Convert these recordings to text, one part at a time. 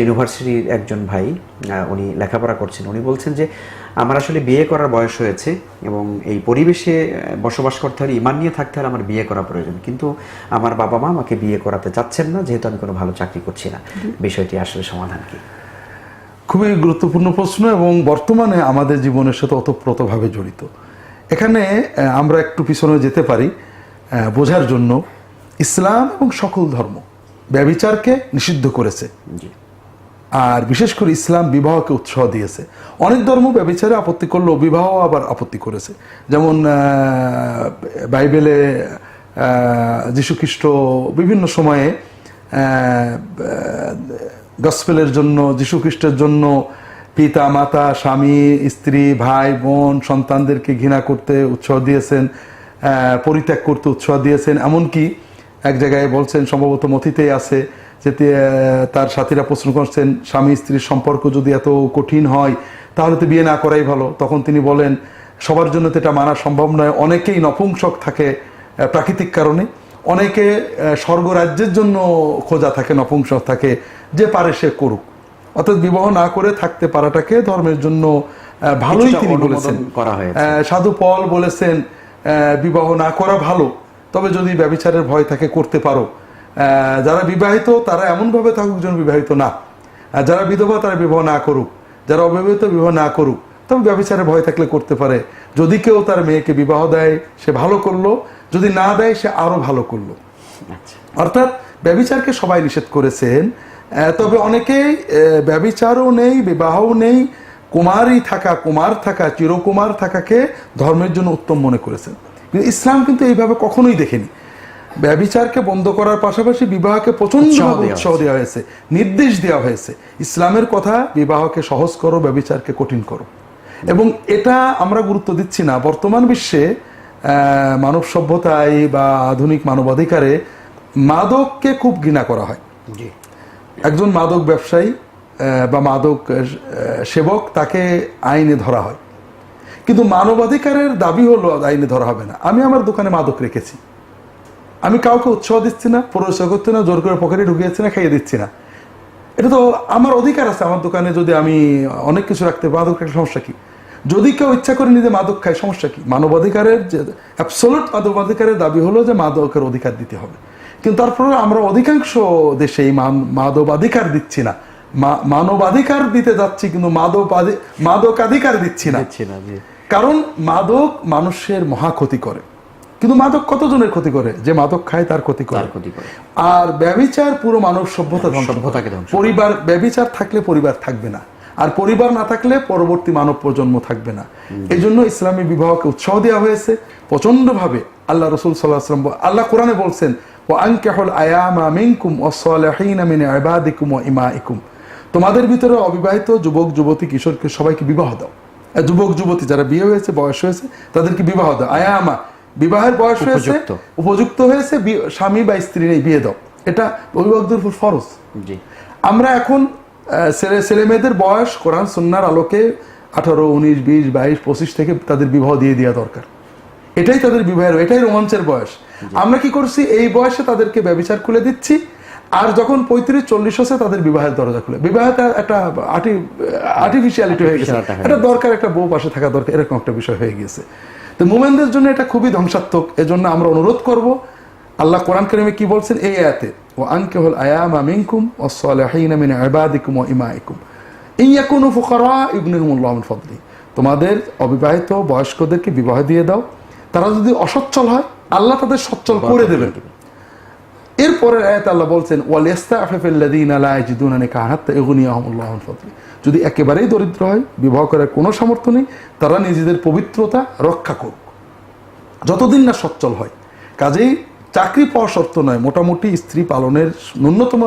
ইউনিভার্সিটির একজন ভাই উনি লেখাপড়া করছেন। উনি বলছেন যে আমার আসলে বিয়ে করার বয়স হয়েছে এবং এই পরিবেশে বসবাস করতে হলে ইমান নিয়ে থাকতে হলে আমার বিয়ে করা প্রয়োজন। কিন্তু আমার বাবা মা আমাকে বিয়ে করাতে চাচ্ছেন না যেহেতু আমি কোনো ভালো চাকরি করছি না। বিষয়টি আসলে সমাধান কি? খুবই গুরুত্বপূর্ণ প্রশ্ন এবং বর্তমানে আমাদের জীবনের সাথে ওতপ্রোতভাবে জড়িত। এখানে আমরা একটু পিছনে যেতে পারি আহ, বোঝার জন্য ইসলাম এবং সকল ধর্ম ব্যবিচারকে নিষিদ্ধ করেছে। জি। আর বিশেষ করে ইসলাম বিবাহকে উৎসাহ দিয়েছে। অনেক ধর্ম ব্যবিচারে আপত্তি করলেও বিবাহ আবার আপত্তি করেছে। যেমন বাইবেলে যীশু খ্রিস্ট বিভিন্ন সময়ে গসপেলের জন্য যীশু খ্রিস্টের জন্য পিতা, মাতা, স্বামী, স্ত্রী, ভাই, বোন, সন্তানদেরকে ঘৃণা করতে উৎসাহ দিয়েছেন পরিত্যাগ করতে উৎসাহ দিয়েছেন। এমনকি এক জায়গায় বলছেন, সম্ভবত মথিতেই আছে যে তার সাথীরা প্রশ্ন করছেন স্বামী স্ত্রীর সম্পর্ক যদি এত কঠিন হয় তাহলে তো বিয়ে না করাই ভালো। তখন তিনি বলেন সবার জন্য তো এটা মানা সম্ভব নয়। অনেকেই নপুংসক থাকে প্রাকৃতিক কারণে। অনেকে স্বর্গরাজ্যের জন্য খোঁজা থাকে নপুংসক থাকে যে পারে সে করুক। অর্থাৎ বিবাহ না করে থাকতে পারাটাকে ধর্মের জন্য ভালোই তিনি বলেছেন। করা হয়েছে। আহ, সাধু পল বলেছেন আহ, বিবাহ না করা ভালো তবে যদি ব্যবিচারের ভয় থাকে করতে পারো। যারা বিবাহিত তারা এমনভাবে থাকুক যেন বিবাহিত না। আর যারা বিধবা তারা বিবাহ না করুক। যারা অবিবাহিত বিবাহ না করুক। তবে ব্যবিচারের ভয় থাকলে করতে পারে। যদি কেউ তার মেয়েকে বিবাহ দেয় সে ভালো করল। যদি না দেয় সে আরও ভালো করল। আচ্ছা। অর্থাৎ ব্যবিচারকে সবাই নিষেধ করেছেন। তবে অনেকেই ব্যবিচারও নেই বিবাহও নেই। কুমারই থাকা কুমার থাকা চিরকুমার থাকাকে ধর্মের জন্য উত্তম মনে করেছেন। কিন্তু ইসলাম কিন্তু এইভাবে কখনোই দেখেনি। ব্যবিচারকে বন্ধ করার পাশাপাশি বিবাহকে প্রচণ্ড উৎসাহ দেওয়া হয়েছে। নির্দেশ দেওয়া হয়েছে। ইসলামের কথা বিবাহকে সহজ করো ব্যবিচারকে কঠিন করো। এবং এটা আমরা গুরুত্ব দিচ্ছি না। বর্তমান বিশ্বে মানব সভ্যতায় বা আধুনিক মানবাধিকারে মাদককে খুব ঘৃণা করা হয়। একজন মাদক ব্যবসায়ী আহ, বা মাদক সেবক তাকে আইনে ধরা হয়। কিন্তু মানবাধিকারের দাবি হলো আইনে ধরা হবে না। আমি আমার দোকানে মাদক রেখেছি। আমি কাউকে উৎসাহ দিচ্ছি না পরিচয় করতে না জোর করে পকেটে ঢুকিয়েছি না খাইয়ে দিচ্ছি না। এটা তো আমার অধিকার আছে আমার দোকানে যদি আমি অনেক কিছু রাখতে মাদক রাখলে সমস্যা কি? যদি কেউ ইচ্ছা করে নিজে মাদক খায় সমস্যা কি? মানবাধিকারের যে অ্যাবসোলুট মানবাধিকারের দাবি হলো যে মাদকের অধিকার দিতে হবে। কিন্তু তারপরে আমরা অধিকাংশ দেশে এই মানবাধিকার দিচ্ছি না। মানবাধিকার দিতে যাচ্ছি কিন্তু মাদক মাদকাধিকার দিচ্ছি না। কারণ মাদক মানুষের মহা ক্ষতি করে। কিন্তু মাদক কতজনের ক্ষতি করে? যে মাদক খায় তার ক্ষতি করে। ক্ষতি করে। আর ব্যবিচার পুরো মানব সভ্যতা সভ্যতাকে ধ্বংস পরিবার ব্যবিচার থাকলে পরিবার থাকবে না। আর পরিবার না থাকলে পরবর্তী মানব প্রজন্ম থাকবে না। এই জন্য ইসলামী বিবাহকে উৎসাহ দেওয়া হয়েছে। প্রচণ্ড ভাবে আল্লাহ রসুল সাল্লাহ আসলাম আল্লাহ কোরআনে বলছেন ও আনকাহুল আয়ামা মিনকুম ও সালিহিনা ও ইমাইকুম তোমাদের ভিতরে অবিবাহিত যুবক যুবতী কিশোরকে সবাইকে বিবাহ দাও। যুবক যুবতী যারা বিয়ে হয়েছে বয়স হয়েছে তাদেরকে বিবাহ দাও। আয়ামা বিবাহের বয়স হয়েছে উপযুক্ত। হয়েছে স্বামী বা স্ত্রী নেই বিয়ে দাও এটা অভিভাবকদের উপর ফরজ। জি। আমরা এখন ছেলে ছেলে মেয়েদের বয়স কোরআন সুন্নার আলোকে আঠারো উনিশ বিশ বাইশ পঁচিশ থেকে তাদের বিবাহ দিয়ে দেওয়া দরকার। এটাই তাদের বিবাহের এটাই রোমাঞ্চের বয়স। আমরা কি করছি? এই বয়সে তাদেরকে ব্যবচার খুলে দিচ্ছি আর যখন পঁয়ত্রিশ চল্লিশ হচ্ছে তাদের বিবাহের দরজা খুলে। বিবাহটা একটা আর্টিফিশিয়ালিটি হয়ে গেছে। একটা এটা দরকার একটা বউ পাশে থাকা দরকার এরকম একটা বিষয় হয়ে গিয়েছে। তো মোমেনদের জন্য এটা খুবই ধ্বংসাত্মক। এজন্য আমরা অনুরোধ করব, আল্লাহ কোরআন করিমে কি বলছেন? এই আয়াতে ও আনকে হল আয়ামা মিনকুম ও সালাহিন ইবাদিকুম ও ইমাইকুম। ইয়াকুনু ফুকারা ইবনুহুমুল্লাহ মিন ফদলি। তোমাদের অবিবাহিত বয়স্কদেরকে বিবাহ দিয়ে দাও। তারা যদি অসচ্ছল হয়, আল্লাহ তাদের সচ্ছল করে দেবেন। এরপরের আয়াত আল্লাহ বলছেন মিন ফাদলি। যদি একেবারেই দরিদ্র হয় বিবাহ করার কোনো সামর্থ্য নেই তারা নিজেদের পবিত্রতা রক্ষা করুক। যতদিন না সচ্ছল হয়। কাজেই চাকরি পাওয়া শর্ত নয় মোটামুটি স্ত্রী পালনের ন্যূনতম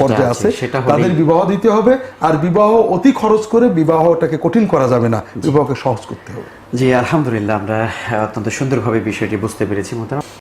পর্যায়ে আছে, তাদের বিবাহ দিতে হবে আর বিবাহ অতি খরচ করে বিবাহটাকে কঠিন করা যাবে না বিবাহকে সহজ করতে হবে। জি আলহামদুলিল্লাহ আমরা অত্যন্ত সুন্দরভাবে বিষয়টি বুঝতে পেরেছি মোতারাম